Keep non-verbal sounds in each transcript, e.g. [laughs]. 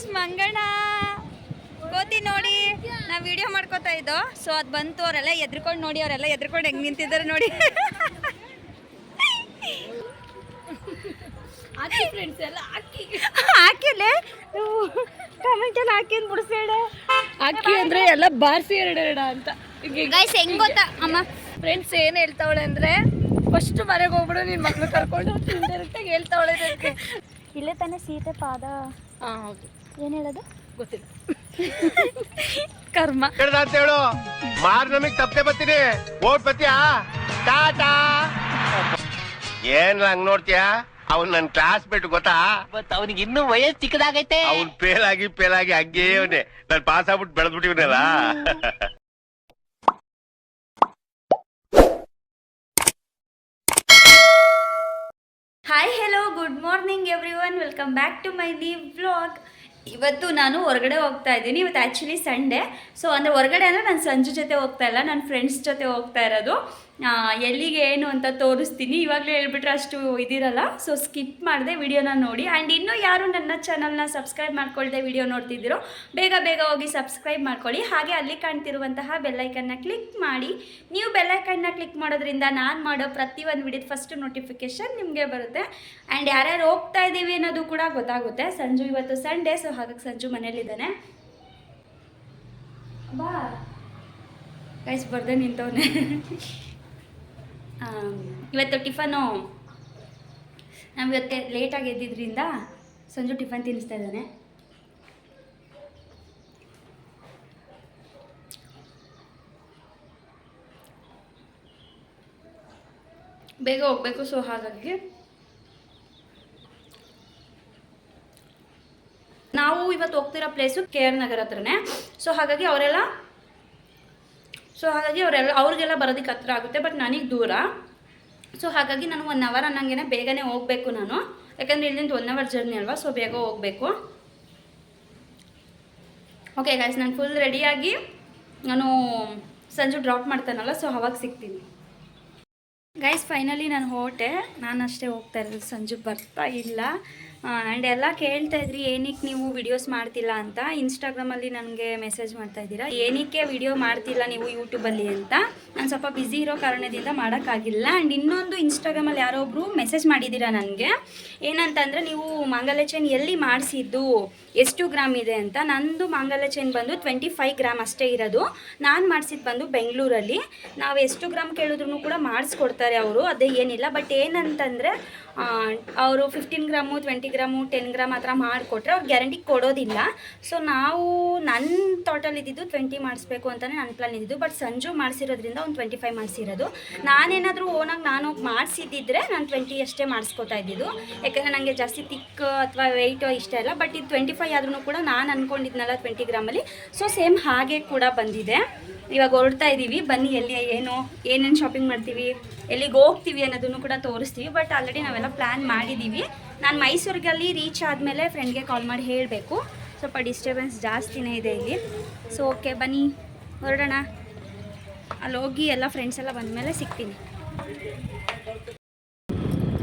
Guys ಮಂಗಣ್ಣ. ಕೋತಿ ನೋಡಿ ನಾ ವಿಡಿಯೋ ಮಾಡ್ಕೋತಾ ಇದ್ದೋ ಸೊ ಅದು ಬಂತು ಅವರೆಲ್ಲ ಎದ್ರುಕೊಂಡು ನೋಡಿ ಅವರೆಲ್ಲ ಎದ್ರುಕೊಂಡು ಹೆಂಗೆ ನಿಂತಿದ್ದಾರೆ ನೋಡಿ. ಹಾಕಿಲೆ? ಕಮೆಂಟ್ ಎಲ್ಲ ಹಾಕಿ ಬಿಡಿಸ್ಬೇಡ ಅಕ್ಕಿ ಅಂದ್ರೆ ಎಲ್ಲ ಬಾರ್ಸಿ ಎರಡೆರಡ ಅಂತ. ಗೈಸ್ ಹೆಂಗ್. ಗೊತ್ತಾ? ಅಮ್ಮ. ಫ್ರೆಂಡ್ಸ್ ಏನು ಹೇಳ್ತಾವಳೆ ಅಂದ್ರೆ ಫಸ್ಟ್ ಮನೆಗೆ ಹೋಗ್ಬಿಡು ನಿನ್ ಮಕ್ಳು ಕರ್ಕೊಂಡು ಡೈರೆಕ್ಟ್ ಆಗಿ ಹೇಳ್ತಾವಳೆ ಇಲ್ಲೇ ತಾನೇ ಸೀತೆ ಪಾದ. ಹಾ ಹೌದು. ಏನು ಹೇಳೋದು? ಗೊತ್ತಿಲ್ಲ. [laughs] ಕರ್ಮ. ಅಂತ ಹೇಳು. ಮಾರ್ ನಮಗ್ ತಪ್ಪೆ ಬರ್ತೀನಿ. ಓಟ್ ಬತ್ತೀಯಾ ಟಾಟಾ. ಏನ್ ಹಂಗ್ ನೋಡ್ತೀಯಾ? ಅವ್ನ್ ನನ್ ಕ್ಲಾಸ್ ಬಿಟ್ಟು ಗೊತ್ತಾ? ಮತ್ ಅವ್ನಿಗೆ ಇನ್ನೂ ವಯಸ್ಸು ಚಿಕ್ಕದಾಗೈತೆ. ಅವ್ನ್ ಫೇಲ್ ಆಗಿ ಫೇಲ್ ಆಗಿ ಹಂಗೇ ಅವನೇ ನಾನ್ ಪಾಸ್ ಆಗ್ಬಿಟ್ಟು ಬೆಳೆದ್ಬಿಟ್ಟಿವನಲ್ಲ. Hi hello good morning everyone welcome back to my new vlog ಇವತ್ತು ನಾನು ಹೊರಗಡೆ ಹೋಗ್ತಾ ಇದ್ದೀನಿ. ಇವತ್ತು ಆ್ಯಕ್ಚುಲಿ ಸಂಡೇ ಸೊ ಅಂದರೆ ಹೊರಗಡೆ ಅಂದರೆ ನಾನು ಸಂಜೆ ಜೊತೆ ಹೋಗ್ತಾ ಇಲ್ಲ. ನನ್ನ ಫ್ರೆಂಡ್ಸ್ ಜೊತೆ ಹೋಗ್ತಾ ಇರೋದು. ಎಲ್ಲಿಗೆ ಏನು ಅಂತ ತೋರಿಸ್ತೀನಿ. ಇವಾಗಲೇ ಹೇಳ್ಬಿಟ್ರೆ ಅಷ್ಟು ಇದಿರಲ್ಲ. ಸೊ ಸ್ಕಿಪ್ ಮಾಡಿದೆ ವಿಡಿಯೋನ ನೋಡಿ. ಆ್ಯಂಡ್ ಇನ್ನೂ ಯಾರು ನನ್ನ ಚಾನಲ್ನ ಸಬ್ಸ್ಕ್ರೈಬ್ ಮಾಡ್ಕೊಳ್ದೆ ವಿಡಿಯೋ ನೋಡ್ತಿದ್ದೀರೋ, ಬೇಗ ಬೇಗ ಹೋಗಿ ಸಬ್ಸ್ಕ್ರೈಬ್ ಮಾಡ್ಕೊಳ್ಳಿ. ಹಾಗೆ ಅಲ್ಲಿ ಕಾಣ್ತಿರುವಂತಹ ಬೆಲ್ಲೈಕನ್ನ ಕ್ಲಿಕ್ ಮಾಡಿ. ನೀವು ಬೆಲ್ಲೈಕನ್ನ ಕ್ಲಿಕ್ ಮಾಡೋದ್ರಿಂದ ನಾನು ಮಾಡೋ ಪ್ರತಿಯೊಂದು ವಿಡಿಯೋದ ಫಸ್ಟ್ ನೋಟಿಫಿಕೇಶನ್ ನಿಮಗೆ ಬರುತ್ತೆ. ಆ್ಯಂಡ್ ಯಾರ್ಯಾರು ಹೋಗ್ತಾ ಇದ್ದೀವಿ ಅನ್ನೋದು ಕೂಡ ಗೊತ್ತಾಗುತ್ತೆ. ಸಂಜು ಇವತ್ತು ಸಂಡೇ ಸೊ ಹಾಗಾಗಿ ಸಂಜು ಮನೇಲಿದ್ದಾನೆ ಬಾ. ಗೈಸ್ ಬರ್ದೆ ನಿಂತವನೆ. [laughs] ಇವತ್ತು ಟಿಫನು ನಾವು ಇವತ್ತೆ ಲೇಟಾಗಿ ಎದ್ದಿದ್ರಿಂದ ಸಂಜು ಟಿಫನ್ ತಿನ್ನಿಸ್ತಾ ಇದ್ದಾನೆ. ಬೇಗ ಹೋಗ್ಬೇಕು ಸೊ ಹಾಗಾಗಿ. ನಾವು ಇವತ್ತು ಹೋಗ್ತಿರೋ ಪ್ಲೇಸು ಕೆ ಆರ್ ನಗರ ಹತ್ರನೇ. ಸೊ ಹಾಗಾಗಿ ಅವರೆಲ್ಲ ಸೊ ಹಾಗಾಗಿ ಅವರೆಲ್ಲ ಅವ್ರಿಗೆಲ್ಲ ಬರೋದಕ್ಕೆ ಹತ್ರ ಆಗುತ್ತೆ ಬಟ್ ನನಗೆ ದೂರ. ಸೊ ಹಾಗಾಗಿ ನಾನು ಒನ್ ಅವರ್ ಅನ್ನಂಗೆ ಬೇಗನೆ ಹೋಗಬೇಕು ನಾನು. ಯಾಕಂದರೆ ಇಲ್ಲಿಂದ ಒನ್ ಅವರ್ ಜರ್ನಿ ಅಲ್ವಾ ಸೊ ಬೇಗ ಹೋಗಬೇಕು. ಓಕೆ ಗಾಯ್ಸ್ ನಾನು ಫುಲ್ ರೆಡಿಯಾಗಿ ನಾನು ಸಂಜು ಡ್ರಾಪ್ ಮಾಡ್ತಾನಲ್ಲ ಸೊ ಅವಾಗ ಸಿಗ್ತೀನಿ. ಗೈಸ್ ಫೈನಲಿ ನಾನು ಹೋಟೆ ನಾನು ಅಷ್ಟೇ ಹೋಗ್ತಾ ಇರೋದು. ಸಂಜು ಬರ್ತಾ ಇಲ್ಲ. ಆ್ಯಂಡ್ ಎಲ್ಲ ಕೇಳ್ತಾ ಇದ್ರಿ, ಏನಕ್ಕೆ ನೀವು ವಿಡಿಯೋಸ್ ಮಾಡ್ತಿಲ್ಲ ಅಂತ? ಇನ್ಸ್ಟಾಗ್ರಾಮಲ್ಲಿ ನನಗೆ ಮೆಸೇಜ್ ಮಾಡ್ತಾ ಇದ್ದೀರಾ. ಏನಕ್ಕೆ ವಿಡಿಯೋ ಮಾಡ್ತಿಲ್ಲ ನೀವು ಯೂಟ್ಯೂಬಲ್ಲಿ ಅಂತ? ನಾನು ಸ್ವಲ್ಪ ಬ್ಯುಸಿ ಇರೋ ಕಾರಣದಿಂದ ಮಾಡೋಕ್ಕಾಗಿಲ್ಲ. ಆ್ಯಂಡ್ ಇನ್ನೊಂದು ಇನ್ಸ್ಟಾಗ್ರಾಮಲ್ಲಿ ಯಾರೋ ಒಬ್ಬರು ಮೆಸೇಜ್ ಮಾಡಿದ್ದೀರಾ ನನಗೆ? ಏನಂತಂದರೆ, ನೀವು ಮಾಂಗಲ್ಯ ಚೈನ್ ಎಲ್ಲಿ ಮಾಡಿಸಿದ್ದು, ಎಷ್ಟು ಗ್ರಾಮ್ ಇದೆ ಅಂತ. ನಂದು ಮಾಂಗಲ್ಯ ಚೈನ್ ಬಂದು ಟ್ವೆಂಟಿ ಫೈವ್ ಗ್ರಾಮ್ ಅಷ್ಟೇ ಇರೋದು. ನಾನು ಮಾಡಿಸಿದ್ದು ಬಂದು ಬೆಂಗಳೂರಲ್ಲಿ. ನಾವು ಎಷ್ಟು ಗ್ರಾಮ್ ಕೇಳಿದ್ರು ಕೂಡ ಮಾಡಿಸ್ಕೊಡ್ತಾರೆ ಅವರು, ಅದೇ ಏನಿಲ್ಲ. ಬಟ್ ಏನಂತಂದರೆ ಅವರು fifteen gram twenty gram ten gram ಆ ಥರ ಮಾಡಿಕೊಟ್ರೆ ಅವ್ರು ಗ್ಯಾರಂಟಿ ಕೊಡೋದಿಲ್ಲ. ಸೊ ನಾವು ನನ್ನ ಟೋಟಲ್ ಇದ್ದಿದ್ದು ಟ್ವೆಂಟಿ ಮಾಡಿಸ್ಬೇಕು ಅಂತಲೇ ನನ್ನ ಪ್ಲಾನ್ ಇದ್ದಿದ್ದು ಬಟ್ ಸಂಜು ಮಾಡಿಸಿರೋದ್ರಿಂದ ಒಂದು ಟ್ವೆಂಟಿ ಫೈವ್ ಮಾಡಿಸಿರೋದು. ನಾನೇನಾದರೂ ಓನಾಗಿ ನಾನು ಮಾಡಿಸಿದ್ದಿದ್ರೆ ನಾನು ಟ್ವೆಂಟಿ ಅಷ್ಟೇ ಮಾಡಿಸ್ಕೊತಾ ಇದ್ದಿದ್ದು. ಯಾಕಂದರೆ ನನಗೆ ಜಾಸ್ತಿ ತಿಕ್ ಅಥವಾ ವೆಯ್ಟ್ ಇಷ್ಟ ಇಲ್ಲ ಬಟ್ ಇದು ಟ್ವೆಂಟಿ ಫೈವ್ ಆದ್ರೂ ಕೂಡ ನಾನು ಅಂದ್ಕೊಂಡಿದ್ನಲ್ಲ ಟ್ವೆಂಟಿ ಗ್ರಾಮಲ್ಲಿ ಸೊ ಸೇಮ್ ಹಾಗೆ ಕೂಡ ಬಂದಿದೆ. ಇವಾಗ ಹೊರಡ್ತಾ ಇದ್ದೀವಿ ಬನ್ನಿ ಎಲ್ಲಿ, ಏನು, ಏನೇನು ಶಾಪಿಂಗ್ ಮಾಡ್ತೀವಿ? ಎಲ್ಲಿಗೆ ಹೋಗ್ತೀವಿ ಅನ್ನೋದನ್ನು ಕೂಡ ತೋರಿಸ್ತೀವಿ. ಬಟ್ ಆಲ್ರೆಡಿ ನಾವೆಲ್ಲ ಪ್ಲ್ಯಾನ್ ಮಾಡಿದ್ದೀವಿ ನಾನು ಮೈಸೂರಿಗಲ್ಲಿ ರೀಚ್ ಆದಮೇಲೆ ಫ್ರೆಂಡ್ಗೆ ಕಾಲ್ ಮಾಡಿ ಹೇಳಬೇಕು. ಸ್ವಲ್ಪ ಡಿಸ್ಟರ್ಬೆನ್ಸ್ ಜಾಸ್ತಿನೇ ಇದೆ ಇಲ್ಲಿ. ಸೊ ಓಕೆ ಬನ್ನಿ. ಹೊರಡೋಣ. ಅಲ್ಲಿ ಹೋಗಿ ಎಲ್ಲ ಫ್ರೆಂಡ್ಸ್ ಎಲ್ಲ ಬಂದಮೇಲೆ ಸಿಗ್ತೀನಿ.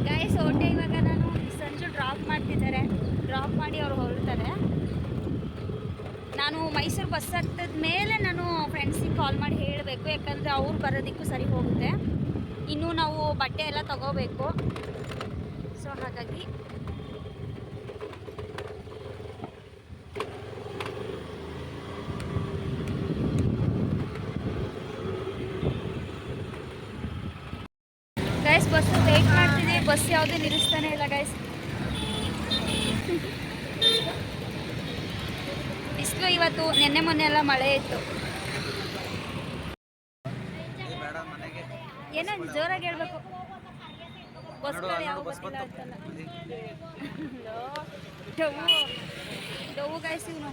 ಗಾಯಸ್ ಹೊಟ್ಟೆ ಇವಾಗ ನಾನು ಸಂಜು ಡ್ರಾಪ್ ಮಾಡ್ತಿದ್ದಾರೆ. ಡ್ರಾಪ್ ಮಾಡಿ ಅವ್ರು ಹೊರಡ್ತಾರೆ. ನಾನು ಮೈಸೂರು ಬಸ್ ಹತ್ತದ ಮೇಲೆ ನಾನು ಫ್ರೆಂಡ್ಸಿಗೆ ಕಾಲ್ ಮಾಡಿ ಹೇಳಬೇಕು. ಯಾಕಂದರೆ ಅವ್ರು ಬರೋದಕ್ಕೂ ಸರಿ ಹೋಗುತ್ತೆ. ಇನ್ನು ನಾವು ಬಟ್ಟೆ ಎಲ್ಲ ತಗೋಬೇಕು. ಸೊ ಹಾಗಾಗಿ. ಗೈಸ್ ಬಸ್ ವೇಟ್ ಮಾಡ್ತಿದೆ ಬಸ್ ಯಾವುದೇ ನಿಲ್ಲಿಸ್ತಾನೆ ಇಲ್ಲ ಗೈಸ್ [laughs] ಬಿಸಿಲು ಇವತ್ತು ನಿನ್ನೆ ಮೊನ್ನೆ ಎಲ್ಲ ಮಳೆ ಇತ್ತು ಏನೋ ಜೋರಾಗಿ ಹೇಳ್ಬೇಕು. ಬಸ್ಗಳು ಯಾವ ಗೊತ್ತಿಲ್ಲ ಅಂತಲ್ಲ ಡವು ಗಾಯ್ಸ್ ಇವನು.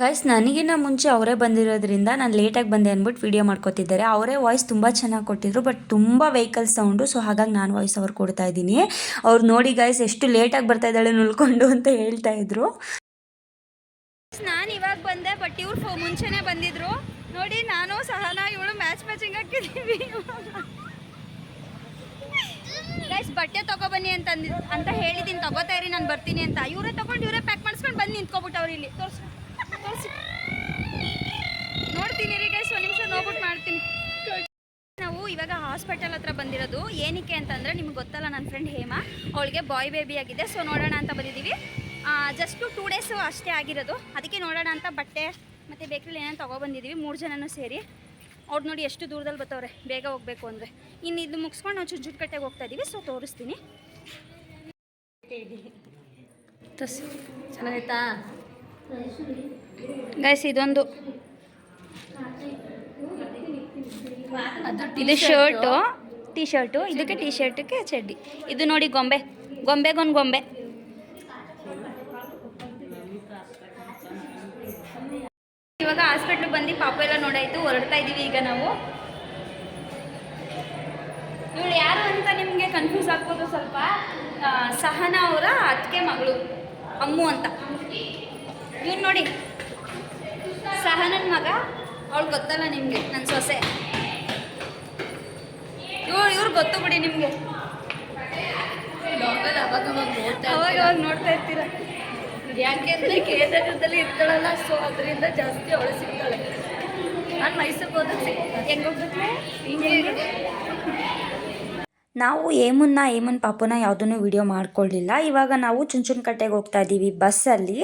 ಗೈಸ್ ನನಗಿನ್ನ ಮುಂಚೆ ಅವರೇ ಬಂದಿರೋದ್ರಿಂದ ನಾನು ಲೇಟಾಗಿ ಬಂದೆ ಅಂದ್ಬಿಟ್ಟು ವಿಡಿಯೋ ಮಾಡ್ಕೊತಿದ್ದಾರೆ. ಅವರೇ ವಾಯ್ಸ್ ತುಂಬ ಚೆನ್ನಾಗಿ ಕೊಟ್ಟಿದ್ರು ಬಟ್ ತುಂಬ ವೆಹಿಕಲ್ ಸೌಂಡು ಸೊ ಹಾಗಾಗಿ ನಾನು ವಾಯ್ಸ್ ಅವ್ರು ಕೊಡ್ತಾ ಇದ್ದೀನಿ. ಅವ್ರು ನೋಡಿ ಗೈಸ್ ಎಷ್ಟು ಲೇಟಾಗಿ ಬರ್ತಾ ಇದ್ದಾಳೆ ನುಲ್ಕೊಂಡು ಅಂತ ಹೇಳ್ತಾ ಇದ್ರು. ನಾನು ಇವಾಗ ಬಂದೆ ಬಟ್ ಇವ್ರು ಮುಂಚೆನೇ ಬಂದಿದ್ರು. ನೋಡಿ, ನಾನು ಸಹನಾ ಇವಳು ಮ್ಯಾಚ್ ಮ್ಯಾಚಿಂಗ್ ಹಾಕಿದ್ದೀವಿ ಗೈಸ್ ಬಟ್ಟೆ ತಗೊಬನ್ನಿ ಅಂತ ಅಂತ ಹೇಳಿದ್ದೀನಿ ತಗೋತಾ ಇರಿ, ನಾನು ಬರ್ತೀನಿ ಅಂತ. ಇವರೇ ತಗೊಂಡು ಇವರೇ ಪ್ಯಾಕ್ ಮಾಡಿಸ್ಕೊಂಡು ಬಂದು ನಿಂತ್ಕೊಬಿಟ್ಟವ್ರು ಇಲ್ಲಿ. ತೋರಿಸಿ ತೋರಿಸಿ. ನೋಡ್ತೀನಿ ರೀ ಗೈಸ್ ಒಂದು ನಿಮಿಷ ನೋಡ್ಬಿಟ್ಟು ಮಾಡ್ತೀನಿ. ನಾವು ಇವಾಗ ಹಾಸ್ಪಿಟಲ್ ಹತ್ರ ಬಂದಿರೋದು. ಏನಕ್ಕೆ ಅಂತಂದರೆ ನಿಮ್ಗೆ ಗೊತ್ತಲ್ಲ ನನ್ನ ಫ್ರೆಂಡ್ ಹೇಮಾ, ಅವಳಿಗೆ ಬಾಯ್ ಬೇಬಿ ಆಗಿದೆ. ಸೊ ನೋಡೋಣ ಅಂತ ಬಂದಿದ್ದೀವಿ ಜಸ್ಟು ಟೂ ಡೇಸು ಅಷ್ಟೇ ಆಗಿರೋದು. ಅದಕ್ಕೆ ನೋಡೋಣ ಅಂತ ಬಟ್ಟೆ ಮತ್ತು ಬೇಕ್ರಿಲಿ ಏನೇನು ತೊಗೊಬಂದಿದ್ದೀವಿ ಮೂರು ಜನನೂ ಸೇರಿ. ಅವ್ರು ನೋಡಿ ಎಷ್ಟು ದೂರದಲ್ಲಿ ಬರ್ತವ್ರೆ ಬೇಗ ಹೋಗಬೇಕು ಅಂದರೆ. ಇನ್ನು ಇದು ಮುಗಿಸ್ಕೊಂಡು ನಾವು ಚುಂಚುಟ್ಕಟ್ಟೆಗೆ ಹೋಗ್ತಾ ಇದ್ದೀವಿ ಸೊ ತೋರಿಸ್ತೀನಿ. ತೋರಿಸಿ. ಚೆನ್ನಾಗೈತಾ? ಗೈಸ್ ಇದೊಂದು ಇದು ಶರ್ಟು ಟೀ ಶರ್ಟು ಇದಕ್ಕೆ ಟೀ ಶರ್ಟಕ್ಕೆ ಚಡ್ಡಿ. ಇದು ನೋಡಿ ಗೊಂಬೆ, ಗೊಂಬೆಗೊಂದು ಗೊಂಬೆ. ಇವಾಗ ಹಾಸ್ಪಿಟ್ಲಿಗೆ ಬಂದು ಪಾಪ ಎಲ್ಲ ನೋಡಾಯ್ತು ಹೊರಡ್ತಾ ಇದ್ದೀವಿ ಈಗ ನಾವು. ಇವಳು ಯಾರು ಅಂತ ನಿಮಗೆ ಕನ್ಫ್ಯೂಸ್ ಆಗ್ಬೋದು ಸ್ವಲ್ಪ. ಸಹನ ಅವರ ಅತ್ತಿಗೆ ಮಗಳು ಅಮ್ಮು ಅಂತ. ಇವ್ನು ನೋಡಿ ಸಹನನ್ ಮಗ ಅವಳು ಗೊತ್ತಲ್ಲ ನಿಮಗೆ ನನ್ನ ಸೊಸೆ. ಇವಳು ಇವ್ರು ಗೊತ್ತು ಬಿಡಿ ನಿಮಗೆ. ಅವಾಗ ಅವಾಗ ನೋಡ್ತಾ ಇರ್ತೀರ? ಯಾಕೆಂದ್ರೆ ಕೇಂದ್ರದಲ್ಲಿ ಇರ್ತಾಳಲ್ಲ ಸೊ ಅದರಿಂದ ಜಾಸ್ತಿ ಅವಳು ಸಿಗ್ತಾಳೆ. ನಾನು ಮೈಸೂರಿಗೆ ಹೋದಾಗ ಸಿಗ್ತಾಳೆ ಹೆಂಗ್ ಹೋಗ್ಬೇಕು ಹಿಂಗೆ ನಾವು ಏಮುನ್ನ ಏಮುನ್ ಪಾಪುನ ಯಾವುದನ್ನು ವಿಡಿಯೋ ಮಾಡ್ಕೊಳ್ಳಿಲ್ಲ ಇವಾಗ ನಾವು ಚುಂಚುನಕಟ್ಟೆಗೆ ಹೋಗ್ತಾ ಇದ್ದೀವಿ ಬಸ್ಸಲ್ಲಿ.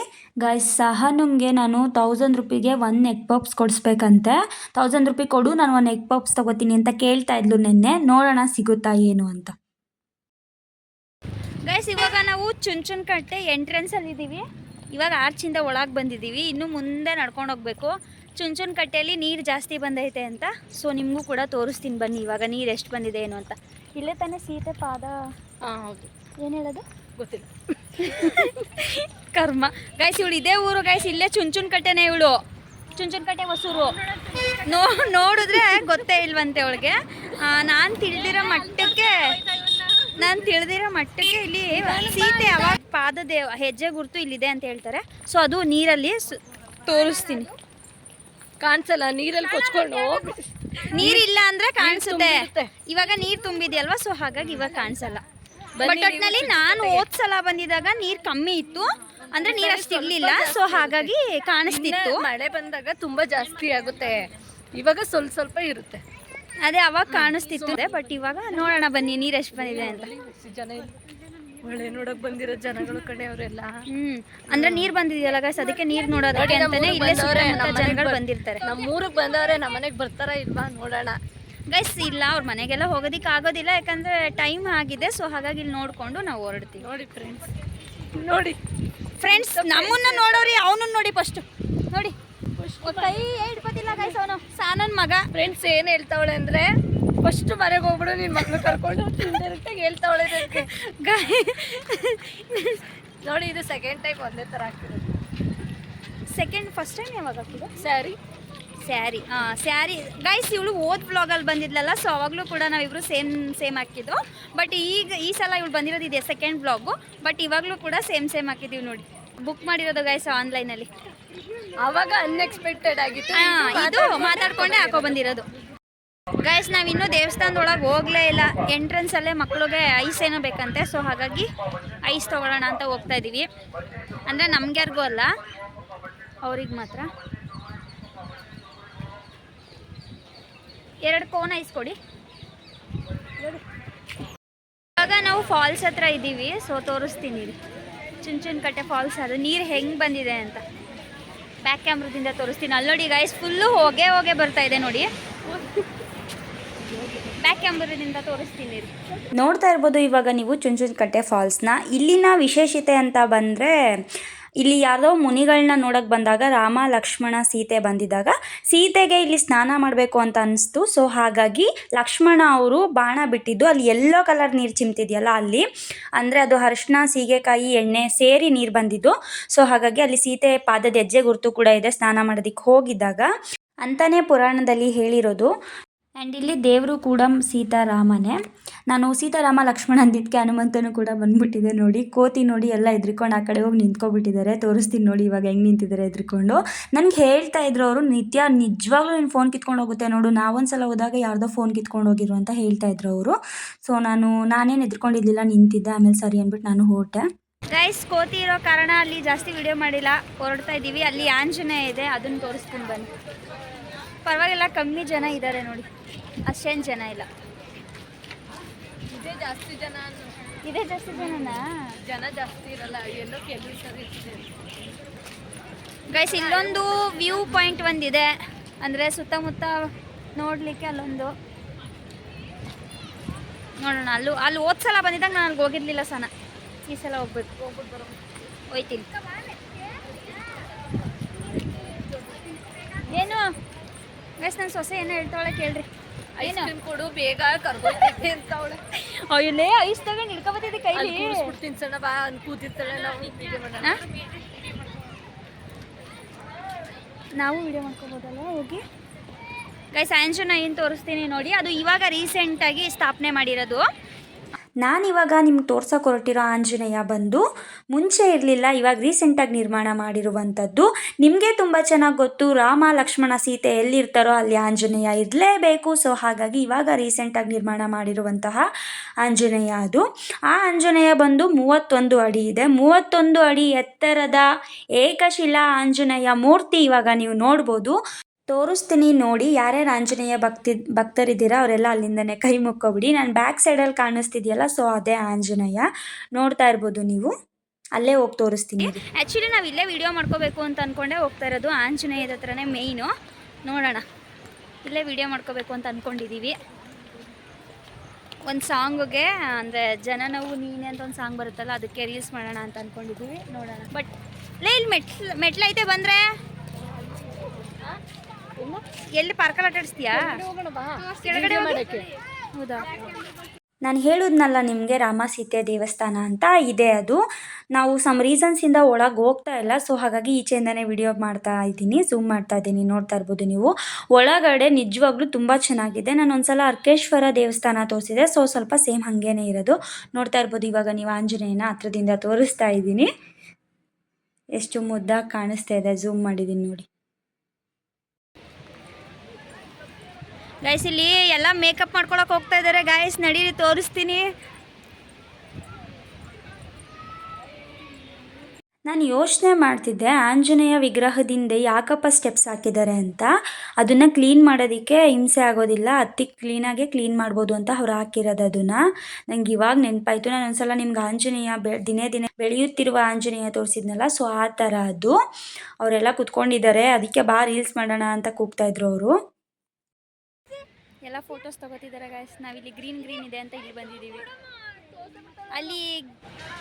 ಗೈಸ್ ನಮಗೆ ನಾನು ತೌಸಂಡ್ ರುಪಿಗೆ ಒನ್ ಎಗ್ ಪಪ್ಸ್ ಕೊಡಿಸ್ಬೇಕಂತೆ. ತೌಸಂಡ್ ರುಪಿ ಕೊಡು ನಾನು ಒಂದು ಎಗ್ ಪಾಪ್ಸ್ ತೊಗೋತೀನಿ ಅಂತ ಕೇಳ್ತಾ ಇದ್ಲು ನಿನ್ನೆ. ನೋಡೋಣ ಸಿಗುತ್ತಾ ಏನು ಅಂತ. ಗೈಸ್ ಇವಾಗ ನಾವು ಚುಂಚುನ್ ಕಟ್ಟೆ ಎಂಟ್ರೆನ್ಸಲ್ಲಿ ಇದ್ದೀವಿ ಇವಾಗ ಆರ್ಚಿಂದ ಒಳಗೆ ಬಂದಿದ್ದೀವಿ. ಇನ್ನು ಮುಂದೆ ನಡ್ಕೊಂಡು ಹೋಗ್ಬೇಕು. ಚುಂಚುನ್ ಕಟ್ಟೆಯಲ್ಲಿ ನೀರು ಜಾಸ್ತಿ ಬಂದೈತೆ ಅಂತ. ಸೊ ನಿಮಗೂ ಕೂಡ ತೋರಿಸ್ತೀನಿ ಬನ್ನಿ ಇವಾಗ ನೀರು ಎಷ್ಟು ಬಂದಿದೆ ಏನು ಅಂತ. ಇಲ್ಲೇ ತಾನೇ ಸೀತೆ ಪಾದ. ಹಾಂ ಹೌದು. ಏನು ಹೇಳೋದು? ಗೊತ್ತಿಲ್ಲ. [laughs] ಕರ್ಮ. ಗೈಸ್ ಇವಳು ಇದೇ ಊರು. ಗೈಸ್ ಇಲ್ಲೇ ಚುಂಚುನ್ ಕಟ್ಟೆನೇ ಇವಳು. ಚುಂಚುನ್ ಕಟ್ಟೆ ಹೊಸೂರು. ನೋ ನೋಡಿದ್ರೆ ಗೊತ್ತೇ ಇಲ್ವಂತೆ ಅವಳಿಗೆ. ನಾನು ತಿಳಿದಿರೋ ಮಟ್ಟಕ್ಕೆ ನಾನು ತಿಳಿದಿರೋ ಮಟ್ಟಕ್ಕೆ ಇಲ್ಲಿ ಸೀತೆ ಅವಾಗ ಪಾದದೇವ ಹೆಜ್ಜೆ ಗುರುತು ಇಲ್ಲಿದೆ ಅಂತ ಹೇಳ್ತಾರೆ. ಸೊ ಅದು ನೀರಲ್ಲಿ ತೋರಿಸ್ತೀನಿ. ಕಾಣಿಸಲ್ಲ ನೀರಲ್ಲಿ ಕೊಚ್ಕೊಂಡು ನೀರಿಲ್ಲ ಅಂದ್ರೆ ಕಾಣಿಸುತ್ತೆ. ಇವಾಗ ನೀರ್ ತುಂಬಿದೆಯಲ್ವಾ? ಸೊ ಹಾಗಾಗಿ ಇವಾಗ ಕಾಣಿಸಲ್ಲ. ಬಟ್ ಒಟ್ನಲ್ಲಿ ನಾನು ಹೋದ್ ಸಲ ಬಂದಿದಾಗ ನೀರ್ ಕಮ್ಮಿ ಇತ್ತು. ಅಂದ್ರೆ ನೀರ್ ಅಷ್ಟು ಇರ್ಲಿಲ್ಲ. ಸೊ ಹಾಗಾಗಿ ಕಾಣಿಸ್ತಿತ್ತು. ಮಳೆ ಬಂದಾಗ ತುಂಬಾ ಜಾಸ್ತಿ ಆಗುತ್ತೆ. ಇವಾಗ ಸ್ವಲ್ಪ ಸ್ವಲ್ಪ ಇರುತ್ತೆ. ಅದೇ ಅವಾಗ ಕಾಣಿಸ್ತಿತ್ತು ಬಟ್ ಇವಾಗ ನೋಡೋಣ ಬನ್ನಿ ನೀರ್ ಎಷ್ಟು ಬಂದಿದೆ ಅಂತ. ಮಳೆ ನೋಡಕ್ ಬಂದಿರೋ ಜನಗಳು ಕಡೆ ಅವರೆಲ್ಲ. ಹ್ಮ್ ಅಂದ್ರೆ ನೀರ್ ಬಂದಿದೆಯಲ್ಲ ಗೈಸ್ ಅದಕ್ಕೆ ನೀರ್ ನೋಡೋದಕ್ಕೆ ಅಂತಾನೆ ಇಲ್ಲೇ ಸುತ್ತಮುತ್ತ ಜನಗಳು ಬಂದಿರ್ತಾರೆ. ನಮ್ಮ ಊರಿಗೆ ಬಂದವ್ರೆ ನಮ್ಮ ಮನೆಗೆ ಬರ್ತಾರ ಇಲ್ವಾ ನೋಡೋಣ. ಗೈಸ್ ಇಲ್ಲ ಅವ್ರ ಮನೆಗೆಲ್ಲ ಹೋಗೋದಿಕ್ಕೆ ಆಗೋದಿಲ್ಲ ಯಾಕಂದ್ರೆ ಟೈಮ್ ಆಗಿದೆ ಸೊ ಹಾಗಾಗಿ ಇಲ್ಲಿ ನೋಡ್ಕೊಂಡು ನಾವು ಹೊರಡ್ತೀವಿ. ನೋಡಿ ಫ್ರೆಂಡ್ಸ್ ನೋಡಿ. ಫ್ರೆಂಡ್ಸ್ ನಮ್ಮನ್ನ ನೋಡೋರಿ ಅವನು ನೋಡಿ ಫಸ್ಟ್ ನೋಡಿ. ಕೈ ಹಿಡ್ಕೋತಿಲ್ಲ ಗೈಸ್ ಅವನು. ಸಾನನ್ ಮಗ. ಫ್ರೆಂಡ್ಸ್ ಏನ್ ಹೇಳ್ತಾವಳೆ ಅಂದ್ರೆ ಫಸ್ಟ್ ಮನೆಗೆ ಹೋಗ್ಬಿಡು ನಿನ್ ಮಗಳು ಕರ್ಕೊಂಡು ಹೇಳ್ತಾವಳೆ ಗೈ ನೋಡಿ ಇದು ಸೆಕೆಂಡ್ ಟೈಮ್ ಒಂದೇ ತರ ಆಗ್ತಿರೋದು ಸೆಕೆಂಡ್ ಫಸ್ಟ್ ಟೈಮ್ ಯಾವಾಗ ಹಾಕಿದೆ ಸ್ಯಾರಿ ಸ್ಯಾರಿ ಹಾಂ ಸ್ಯಾರಿ ಗೈಸ್ ಇವಳು ಓದ್ ಬ್ಲಾಗಲ್ಲಿ ಬಂದಿದ್ಲಲ್ಲ ಸೊ ಅವಾಗಲೂ ಕೂಡ ನಾವಿಬ್ರು ಸೇಮ್ ಸೇಮ್ ಹಾಕಿದ್ದು. ಬಟ್ ಈಗ ಈ ಸಲ ಇವಳು ಬಂದಿರೋದು ಇದೆ ಸೆಕೆಂಡ್ ಬ್ಲಾಗು ಬಟ್ ಇವಾಗಲೂ ಕೂಡ ಸೇಮ್ ಸೇಮ್ ಹಾಕಿದ್ದೀವಿ ನೋಡಿ. ಬುಕ್ ಮಾಡಿರೋದು ಗೈಸ್ ಆನ್ಲೈನಲ್ಲಿ ಅವಾಗ ಅನ್ಎಕ್ಸ್ಪೆಕ್ಟೆಡ್ ಆಗಿತ್ತು. ಇದು ಮಾತಾಡ್ಕೊಂಡೆ ಹಾಕೋ ಬಂದಿರೋದು. ಗೈಸ್ ನಾವಿನ್ನೂ ದೇವಸ್ಥಾನದೊಳಗೆ ಹೋಗಲೇ ಇಲ್ಲ. ಎಂಟ್ರೆನ್ಸ್ ಅಲ್ಲೇ ಮಕ್ಳಿಗೆ ಐಸ್ ಏನೋ ಬೇಕಂತೆ ಸೊ ಹಾಗಾಗಿ ಐಸ್ ತಗೊಳ್ಳೋಣ ಅಂತ ಹೋಗ್ತಾ ಇದ್ದೀವಿ ಅಂದರೆ ನಮ್ಗ್ಯಾರಿಗೂ ಅಲ್ಲ ಅವ್ರಿಗೆ ಮಾತ್ರ. ಎರಡು ಕೋನ್ ಐಸ್ ಕೊಡಿ. ಇವಾಗ ನಾವು ಫಾಲ್ಸ್ ಹತ್ರ ಇದ್ದೀವಿ ಸೊ ತೋರಿಸ್ತೀನಿ. ರೀ ಚುಂಚುನ್ ಕಟ್ಟೆ ಫಾಲ್ಸ್ ಅದು. ನೀರು ಹೆಂಗೆ ಬಂದಿದೆ ಅಂತ. ಬ್ಯಾಕ್ ಕ್ಯಾಮ್ರದಿಂದ ತೋರಿಸ್ತೀನಿ. ಅಲ್ಲಿ ನೋಡಿ ಗೈಸ್ ಫುಲ್ಲು ಹೋಗೇ ಹೋಗೇ ಬರ್ತಾ ಇದೆ ನೋಡಿ. ಬ್ಯಾಕ್ ಕ್ಯಾಮ್ರದಿಂದ ತೋರಿಸ್ತೀನಿ. ನೋಡ್ತಾ ಇರ್ಬೋದು ಇವಾಗ ನೀವು ಚುಂಚುನಕಟ್ಟೆ ಫಾಲ್ಸ್ನ. ಇಲ್ಲಿನ ವಿಶೇಷತೆ ಅಂತ ಬಂದರೆ ಇಲ್ಲಿ ಯಾವುದೋ ಮುನಿಗಳನ್ನ ನೋಡಕ್ಕೆ ಬಂದಾಗ ರಾಮ, ಲಕ್ಷ್ಮಣ, ಸೀತೆ ಬಂದಿದ್ದಾಗ ಸೀತೆಗೆ ಇಲ್ಲಿ ಸ್ನಾನ ಮಾಡಬೇಕು ಅಂತ ಅನಿಸ್ತು. ಸೊ ಹಾಗಾಗಿ ಲಕ್ಷ್ಮಣ ಅವರು ಬಾಣ ಬಿಟ್ಟಿದ್ದು. ಅಲ್ಲಿ ಎಲ್ಲೋ ಕಲರ್ ನೀರು ಚಿಮ್ತಿದೆಯಲ್ಲ ಅಲ್ಲಿ. ಅಂದರೆ ಅದು ಅರಿಶಿನ ಸೀಗೆಕಾಯಿ, ಎಣ್ಣೆ ಸೇರಿ ನೀರು ಬಂದಿದ್ದು. ಸೊ ಹಾಗಾಗಿ ಅಲ್ಲಿ ಸೀತೆ ಪಾದದ ಹೆಜ್ಜೆ ಗುರುತು ಕೂಡ ಇದೆ ಸ್ನಾನ ಮಾಡೋದಕ್ಕೆ ಹೋಗಿದ್ದಾಗ. ಅಂತಾನೆ ಪುರಾಣದಲ್ಲಿ ಹೇಳಿರೋದು. ಆ್ಯಂಡ್ ಇಲ್ಲಿ ದೇವರು ಕೂಡ ಸೀತಾರಾಮನೇ. ನಾನು ಸೀತಾರಾಮ, ಲಕ್ಷ್ಮಣ ಅಂದಿದ್ದಕ್ಕೆ ಹನುಮಂತನು ಕೂಡ ಬಂದ್ಬಿಟ್ಟಿದೆ ನೋಡಿ. ಕೋತಿ ನೋಡಿ ಎಲ್ಲ ಎದ್ರಿಕೊಂಡು ಆ ಕಡೆ ಹೋಗಿ ನಿಂತ್ಕೊಬಿಟ್ಟಿದ್ದಾರೆ. ತೋರಿಸ್ತೀನಿ ನೋಡಿ ಇವಾಗ ಹೆಂಗೆ ನಿಂತಿದ್ದಾರೆ ಎದ್ರಿಕೊಂಡು. ನನಗೆ ಹೇಳ್ತಾ ಇದ್ರು ಅವರು, ನಿತ್ಯ, ನಿಜವಾಗ್ಲೂ ನೀನು ಫೋನ್ ಕಿತ್ಕೊಂಡು ಹೋಗುತ್ತೆ ನೋಡು. ನಾವೊಂದ್ಸಲ ಹೋದಾಗ ಯಾರ್ದೋ ಫೋನ್ ಕಿತ್ಕೊಂಡು ಹೋಗಿರು ಅಂತ ಹೇಳ್ತಾ ಇದ್ರು ಅವರು. ಸೊ ನಾನು, ನಾನೇನು ಎದ್ಕೊಂಡಿದ್ದಿಲ್ಲ ನಿಂತಿದ್ದೆ. ಆಮೇಲೆ ಸರಿ ಅಂದ್ಬಿಟ್ಟು ನಾನು ಹೋಟೆ ಗೈಸ್ ಕೋತಿ ಇರೋ ಕಾರಣ ಅಲ್ಲಿ ಜಾಸ್ತಿ ವಿಡಿಯೋ ಮಾಡಿಲ್ಲ. ಹೊರಡ್ತಾ ಇದ್ದೀವಿ ಅಲ್ಲಿ ಆಂಜನೇಯ ಇದೆ. ಅದನ್ನು ತೋರಿಸ್ಕೊಂಡು ಬನ್ನಿ. ಪರವಾಗಿಲ್ಲ, ಕಮ್ಮಿ ಜನ ಇದ್ದಾರೆ ನೋಡಿ. ಅಷ್ಟೇನು ಜನ ಇಲ್ಲ. ಇದೇ ಜಾಸ್ತಿ ಜನ. ಇದೇ ಜಾಸ್ತಿ ಜನನಾ? ಜನ ಜಾಸ್ತಿ ಇರಲ್ಲ ಎಲ್ಲೋ ಕೆಲವು ಸರಿ ಗೈಸ್ ಇಲ್ಲೊಂದು ವ್ಯೂ ಪಾಯಿಂಟ್ ಒಂದಿದೆ. ಅಂದರೆ ಸುತ್ತಮುತ್ತ ನೋಡಲಿಕ್ಕೆ ಅಲ್ಲೊಂದು. ನೋಡೋಣ ಅಲ್ಲೂ ಅಲ್ಲಿ ಹೋದ ಸಲ ಬಂದಿದ್ದಾಗ ನಾನು ಅಲ್ಲಿಗೆ ಹೋಗಿರ್ಲಿಲ್ಲ ಸನ. ಈ ಸಲ ಹೋಗ್ಬೇಕು. ಹೋಗ್ಬಿಟ್ಟು ಬರೋ ಹೋಯ್ತೀನಿ. ಏನು? ಗೈಸ್ ನನ್ನ ಸೊಸೆ ಏನೋ ಹೇಳ್ತಾಳೆ ಕೇಳ್ರಿ. ಐಸ್ ಕ್ರೀಮ್ ಕೊಡು ಬೇಗ ಕರ್ಕೊಳ್ತೈತೆ ಅಂತ ಅವಳು. ಅಯ್ಯಲ್ಲೇ ಐಸ್ ತಗೊಂಡು ಹಿಡ್ಕೊಬತ್ತಿದ್ದೆ ಕೈಲಿ? ಅಲ್ಲಿ ಸಣ್ಣ ಬಾ ಅಂತ ಕೂತಿರ್ತಾಳೆ ನಾವು ಹೀಗೆ ಮಾಡೋಣ. ಆ? ನಾವು ವಿಡಿಯೋ ಮಾಡ್ಕೋಬೋದಲ್ಲ ಹೋಗಿ. ಗೈಸ್ ಆಂಜನೇಯನ್ ತೋರಿಸ್ತೀನಿ ನೋಡಿ ಅದು ಇವಾಗ ರೀಸೆಂಟಾಗಿ ಸ್ಥಾಪನೆ ಮಾಡಿರೋದು. ನಾನಿವಾಗ ನಿಮ್ಗೆ ತೋರ್ಸೋಕೆ ಹೊರಟಿರೋ ಆಂಜನೇಯ ಬಂದು ಮುಂಚೆ ಇರಲಿಲ್ಲ, ಇವಾಗ ರೀಸೆಂಟಾಗಿ ನಿರ್ಮಾಣ ಮಾಡಿರುವಂಥದ್ದು. ನಿಮಗೆ ತುಂಬ ಚೆನ್ನಾಗಿ ಗೊತ್ತು, ರಾಮ, ಲಕ್ಷ್ಮಣ, ಸೀತೆ ಎಲ್ಲಿರ್ತಾರೋ ಅಲ್ಲಿ ಆಂಜನೇಯ ಇರಲೇಬೇಕು. ಸೊ ಹಾಗಾಗಿ ಇವಾಗ ರೀಸೆಂಟಾಗಿ ನಿರ್ಮಾಣ ಮಾಡಿರುವಂತಹ ಆಂಜನೇಯ ಅದು. ಆ ಆಂಜನೇಯ ಬಂದು ಮೂವತ್ತೊಂದು ಅಡಿ ಇದೆ. ಮೂವತ್ತೊಂದು ಅಡಿ ಎತ್ತರದ ಏಕಶಿಲಾ ಆಂಜನೇಯ ಮೂರ್ತಿ ಇವಾಗ ನೀವು ನೋಡ್ಬೋದು. ತೋರಿಸ್ತೀನಿ ನೋಡಿ, ಯಾರ್ಯಾರು ಆಂಜನೇಯ ಭಕ್ತಿ, ಭಕ್ತರಿದ್ದೀರಾ ಅವರೆಲ್ಲ ಅಲ್ಲಿಂದನೇ ಕೈ ಮುಕ್ಕೋಬಿಡಿ. ನಾನು ಬ್ಯಾಕ್ ಸೈಡಲ್ಲಿ ಕಾಣಿಸ್ತಿದೆಯಲ್ಲ ಸೊ ಅದೇ ಆಂಜನೇಯ. ನೋಡ್ತಾ ಇರ್ಬೋದು ನೀವು. ಅಲ್ಲೇ ಹೋಗಿ ತೋರಿಸ್ತೀನಿ. ಆ್ಯಕ್ಚುಲಿ ನಾವು ಇಲ್ಲೇ ವಿಡಿಯೋ ಮಾಡ್ಕೋಬೇಕು ಅಂತ ಅಂದ್ಕೊಂಡೆ ಹೋಗ್ತಾ ಇರೋದು ಆಂಜನೇಯದ ಹತ್ರನೇ ಮೇಯ್ನು ನೋಡೋಣ. ಇಲ್ಲೇ ವಿಡಿಯೋ ಮಾಡ್ಕೋಬೇಕು ಅಂತ ಅಂದ್ಕೊಂಡಿದ್ದೀವಿ ಒಂದು ಸಾಂಗ್ಗೆ ಅಂದರೆ ಜನ ನಾವು ನೀನೆ ಅಂತ ಒಂದು ಸಾಂಗ್ ಬರುತ್ತಲ್ಲ, ಅದಕ್ಕೆ ರೀಲ್ಸ್ ಮಾಡೋಣ ಅಂತ ಅಂದ್ಕೊಂಡಿದ್ದೀವಿ ನೋಡೋಣ. ಬಟ್ ಲೇ, ಇಲ್ಲಿ ಮೆಟ್ಲು ಮೆಟ್ಲೈತೆ ಬಂದರೆ. ಎಲ್ಲಿ ಪಾರ್ಕಲ್ಲಿ ಆಟಾಡಿಸ್ತೀಯಾ ಕೆಳಗಡೆ ಹೌದಾ? ನಾನು ಹೇಳಿದ್ನಲ್ಲ ನಿಮಗೆ ರಾಮ ಸೀತೆ ದೇವಸ್ಥಾನ ಅಂತ ಇದೆ ಅದು. ನಾವು ಸಮ್ ರೀಸನ್ಸಿಂದ ಒಳಗೆ ಹೋಗ್ತಾ ಇಲ್ಲ ಸೊ ಹಾಗಾಗಿ ಈಚೆಯಿಂದನೇ ವಿಡಿಯೋ ಮಾಡ್ತಾ ಇದ್ದೀನಿ ಝೂಮ್ ಮಾಡ್ತಾ ಇದ್ದೀನಿ ನೋಡ್ತಾ ಇರ್ಬೋದು ನೀವು. ಒಳಗಡೆ ನಿಜವಾಗ್ಲೂ ತುಂಬ ಚೆನ್ನಾಗಿದೆ. ನಾನು ಒಂದ್ಸಲ ಅರ್ಕೇಶ್ವರ ದೇವಸ್ಥಾನ ತೋರಿಸಿದೆ ಸೊ ಸ್ವಲ್ಪ ಸೇಮ್ ಹಾಗೇನೇ ಇರೋದು. ನೋಡ್ತಾ ಇರ್ಬೋದು ಇವಾಗ ನೀವು ಆಂಜನೇಯನ ಹತ್ರದಿಂದ ತೋರಿಸ್ತಾ ಇದ್ದೀನಿ. ಎಷ್ಟು ಮುದ್ದಾಗಿ ಕಾಣಿಸ್ತಾ ಇದೆ ಝೂಮ್ ಮಾಡಿದ್ದೀನಿ ನೋಡಿ. ಗೈಸ್ ಇಲ್ಲಿ ಎಲ್ಲ ಮೇಕಪ್ ಮಾಡ್ಕೊಳಕ್ ಹೋಗ್ತಾ ಇದ್ದಾರೆ ಗಾಯ್ಸ್ ನಡೀರಿ, ತೋರಿಸ್ತೀನಿ. ನಾನು ಯೋಚನೆ ಮಾಡ್ತಿದ್ದೆ, ಆಂಜನೇಯ ವಿಗ್ರಹದಿಂದ ಯಾಕಪ್ಪ ಸ್ಟೆಪ್ಸ್ ಹಾಕಿದ್ದಾರೆ ಅಂತ. ಅದನ್ನು ಕ್ಲೀನ್ ಮಾಡೋದಕ್ಕೆ ಹಿಂಸೆ ಆಗೋದಿಲ್ಲ. ಅತ್ತಿ ಕ್ಲೀನಾಗೆ ಕ್ಲೀನ್ ಮಾಡ್ಬೋದು ಅಂತ ಅವ್ರು ಹಾಕಿರೋದು ಅದನ್ನು. ನಂಗೆ ಇವಾಗ ನೆನಪಾಯಿತು. ನಾನು ಒಂದ್ಸಲ ನಿಮ್ಗೆ ಆಂಜನೇಯ ಬೆ, ದಿನೇ ದಿನೇ ಬೆಳೆಯುತ್ತಿರುವ ಆಂಜನೇಯ ತೋರಿಸಿದ್ನಲ್ಲ, ಸೊ ಆ ಥರ ಅದು. ಅವರೆಲ್ಲ ಕುತ್ಕೊಂಡಿದ್ದಾರೆ. ಅದಕ್ಕೆ ಬಾ ರೀಲ್ಸ್ ಮಾಡೋಣ ಅಂತ ಕೂಗ್ತಾಯಿದ್ರು ಅವರು. ಎಲ್ಲ ಫೋಟೋಸ್ ತಗೋತಿದ್ದಾರೆ ಗಾಯ್ಸ್ ನಾವಿಲ್ಲಿ ಗ್ರೀನ್ ಗ್ರೀನ್ ಇದೆ ಅಂತ ಇಲ್ಲಿ ಬಂದಿದ್ದೀವಿ. ಅಲ್ಲಿ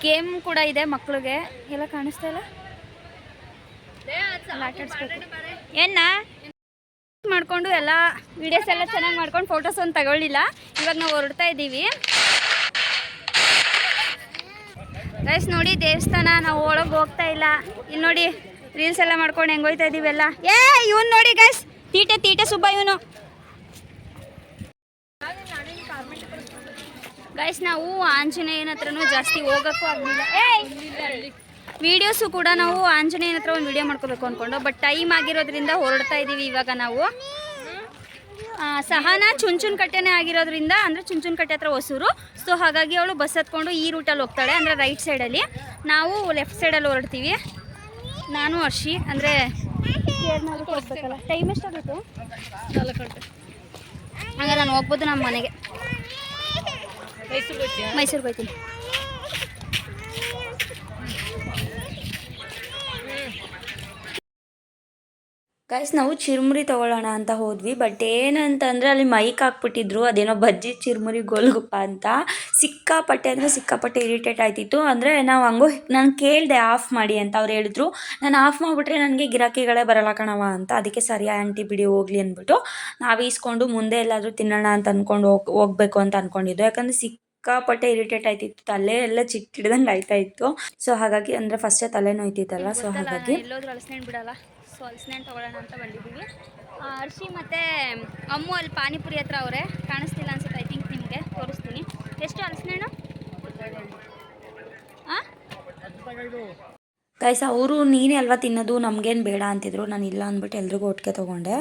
ಗೇಮ್ ಕೂಡ ಇದೆ ಮಕ್ಳಿಗೆ. ಎಲ್ಲ ಕಾಣಿಸ್ತಾ ಇಲ್ಲ? ಏನ ಮಾಡ್ಕೊಂಡು ಎಲ್ಲ ವಿಡಿಯೋಸ್ ಎಲ್ಲ ಚೆನ್ನಾಗಿ ಮಾಡ್ಕೊಂಡು ಫೋಟೋಸ್ ಒಂದು ತಗೊಳ್ಳಿಲ್ಲ. ಇವಾಗ ನಾವು ಹೊರಡ್ತಾ ಇದ್ದೀವಿ. ಗೈಸ್ ನೋಡಿ ದೇವಸ್ಥಾನ, ನಾವು ಒಳಗೆ ಹೋಗ್ತಾ ಇಲ್ಲ. ಇಲ್ಲಿ ನೋಡಿ ರೀಲ್ಸ್ ಎಲ್ಲ ಮಾಡ್ಕೊಂಡು ಹೆಂಗೋಯ್ತಾ ಎಲ್ಲ. ಏ, ಇವನು ನೋಡಿ ಗೈಸ್ ತೀಟೆ ತೀಟೆ ಸುಬ್ಬ ಇವನು. ಗೈಸ್ ನಾವು ಆಂಜನೇಯನ ಹತ್ರನೂ ಜಾಸ್ತಿ ಹೋಗೋಕ್ಕೂ ಆಗಲಿಲ್ಲ. ಏಯ್! ವಿಡಿಯೋಸು ಕೂಡ ನಾವು ಆಂಜನೇಯನ ಹತ್ರ ಒಂದು ವಿಡಿಯೋ ಮಾಡ್ಕೋಬೇಕು ಅಂದ್ಕೊಂಡು ಬಟ್ ಟೈಮ್ ಆಗಿರೋದ್ರಿಂದ ಹೊರಡ್ತಾ ಇದ್ದೀವಿ ಇವಾಗ ನಾವು. ಸಹನ ಚುಂಚುನ್ ಕಟ್ಟೆನೇ ಆಗಿರೋದ್ರಿಂದ ಅಂದರೆ ಚುಂಚುನ್ ಕಟ್ಟೆ ಹತ್ರ ಹೊಸೂರು. ಸೊ ಹಾಗಾಗಿ ಅವಳು ಬಸ್ ಹತ್ಕೊಂಡು ಈ ರೂಟಲ್ಲಿ ಹೋಗ್ತಾಳೆ ಅಂದರೆ ರೈಟ್ ಸೈಡಲ್ಲಿ ನಾವು ಲೆಫ್ಟ್ ಸೈಡಲ್ಲಿ ಹೊರಡ್ತೀವಿ. ನಾನು ಹರ್ಷಿ ಅಂದರೆ ಹೋಗ್ಬೇಕಲ್ಲ ಟೈಮ್ ಎಷ್ಟಾಗುತ್ತೆ? ಹಂಗೆ ನಾನು ಹೋಗ್ಬೋದು ನಮ್ಮ ಮನೆಗೆ. ಮೈಸೂರಿಗೆ ಹೋಗ್ತೀನಿ. ಗೈಸ್ ನಾವು ಚಿರುಮುರಿ ತೊಗೊಳ್ಳೋಣ ಅಂತ ಹೋದ್ವಿ ಬಟ್ ಏನಂತಂದರೆ ಅಲ್ಲಿ ಮೈಕ್ ಹಾಕ್ಬಿಟ್ಟಿದ್ರು, ಅದೇನೋ ಬಜ್ಜಿ ಚಿರುಮುರಿ ಗೋಲ್ಗುಪ್ಪ ಅಂತ. ಸಿಕ್ಕಾಪಟ್ಟೆ, ಅಂದರೆ ಸಿಕ್ಕಾಪಟ್ಟೆ ಇರಿಟೇಟ್ ಆಯ್ತಿತ್ತು. ಅಂದರೆ ನಾವು ಹಂಗೋ ನಾನು ಕೇಳಿದೆ ಆಫ್ ಮಾಡಿ ಅಂತ ಅವ್ರು ಹೇಳಿದ್ರು. ನಾನು ಆಫ್ ಮಾಡಿಬಿಟ್ರೆ ನನಗೆ ಗಿರಾಕಿಗಳೇ ಬರಲ್ಲ ಕಣವ ಅಂತ. ಅದಕ್ಕೆ ಸರಿ, ಆಂಟಿ ಬಿಡಿ, ಹೋಗ್ಲಿ ಅಂದ್ಬಿಟ್ಟು ನಾವು ಈಸ್ಕೊಂಡು ಮುಂದೆ ಎಲ್ಲಾದರೂ ತಿನ್ನೋಣ ಅಂತ ಅಂದ್ಕೊಂಡು ಹೋಗ್, ಹೋಗ್ಬೇಕು ಅಂತ ಅಂದ್ಕೊಂಡಿದ್ದು ಯಾಕಂದರೆ ಸಿಕ್ಕಾಪಟ್ಟೆ ಇರಿಟೇಟ್ ಆಯ್ತಿತ್ತು. ತಲೆ ಎಲ್ಲ ಚಿಟ್ಟಿಡ್ದಂಗೆ ಆಯ್ತಾ ಇತ್ತು ಸೊ ಹಾಗಾಗಿ ಅಂದರೆ ಫಸ್ಟೇ ತಲೆನೋಯ್ತಿತ್ತಲ್ಲ ಸೊ ಹಾಗಾಗಿ ಬಿಡಲ್ಲ. ಸೊ ಹಲಸಿನ ತಗೊಳ್ಳೋಣ ಅಂತ ಬಂದಿದ್ದೀವಿ. ಅರ್ಶಿ ಮತ್ತು, ಅಮ್ಮು ಅಲ್ಲಿ ಪಾನಿಪುರಿ ಹತ್ರ ಅವರೇ, ಕಾಣಿಸ್ತಿಲ್ಲ ಅನ್ಸುತ್ತೆ ಐ ಥಿಂಕ್ ನಿಮಗೆ, ತೋರಿಸ್ತೀನಿ. ಎಷ್ಟು ಹಲಸಿನ ಹಣ್ಣು ಹಾಂ ಗೈಸ್ ಅವರು ನೀನೇ ಅಲ್ವಾ ತಿನ್ನೋದು? ನಮಗೇನು ಬೇಡ ಅಂತಿದ್ರು. ನಾನು ಇಲ್ಲ ಅಂದ್ಬಿಟ್ಟು ಎಲ್ರಿಗೂ ಒಟ್ಟಿಗೆ ತೊಗೊಂಡೆ.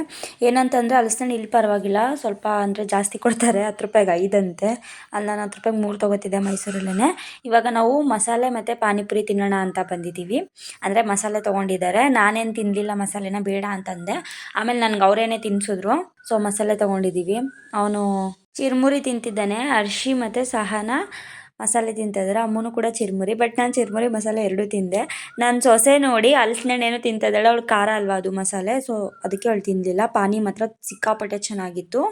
ಏನಂತಂದರೆ ಅಲಸಂದೆ ಇಲ್ಲಿ ಪರವಾಗಿಲ್ಲ. ಸ್ವಲ್ಪ ಅಂದರೆ ಜಾಸ್ತಿ ಕೊಡ್ತಾರೆ. ಹತ್ತು ರೂಪಾಯಿಗೆ ಐದಂತೆ. ಅಲ್ಲಿ ನಾನು ಹತ್ತು ರೂಪಾಯಿಗೆ ಮೂರು ತೊಗೋತಿದ್ದೆ ಮೈಸೂರಲ್ಲೇ ಇವಾಗ ನಾವು ಮಸಾಲೆ ಮತ್ತು ಪಾನಿಪುರಿ ತಿನ್ನೋಣ ಅಂತ ಬಂದಿದ್ದೀವಿ. ಅಂದರೆ ಮಸಾಲೆ ತೊಗೊಂಡಿದ್ದಾರೆ. ನಾನೇನು ತಿನ್ನಲಿಲ್ಲ ಮಸಾಲೆನ ಬೇಡ ಅಂತಂದೆ. ಆಮೇಲೆ ನನಗೆ ಅವರೇನೆ ತಿನ್ನಿಸಿದ್ರು ಸೊ ಮಸಾಲೆ ತೊಗೊಂಡಿದ್ದೀವಿ. ಅವನು ಚಿರ್ಮುರಿ ತಿಂತಿದ್ದಾನೆ. ಅರ್ಶಿ ಮತ್ತು ಸಹನ. ಮಸಾಲೆ ತಿಂತಿದ್ದಾರೆ ಅಮ್ಮನೂ ಕೂಡ ಚಿರ್ಮುರಿ ಬಟ್ ನಾನು ಚಿರ್ಮುರಿ ಮಸಾಲೆ ಎರಡೂ ತಿಂದೆ. ನಾನು ಸೊಸೆ ನೋಡಿ ಹಲಸಿನಣ್ಣೇನು ತಿಂತಿದ್ದಾಳೆ ಅವಳು ಖಾರ ಅಲ್ವಾ ಅದು ಮಸಾಲೆ? ಸೊ ಅದಕ್ಕೆ ಅವಳು ತಿನ್ನಲಿಲ್ಲ ಪಾನಿ ಮಾತ್ರ ಸಿಕ್ಕಾಪಟ್ಟೆ ಚೆನ್ನಾಗಿತ್ತು.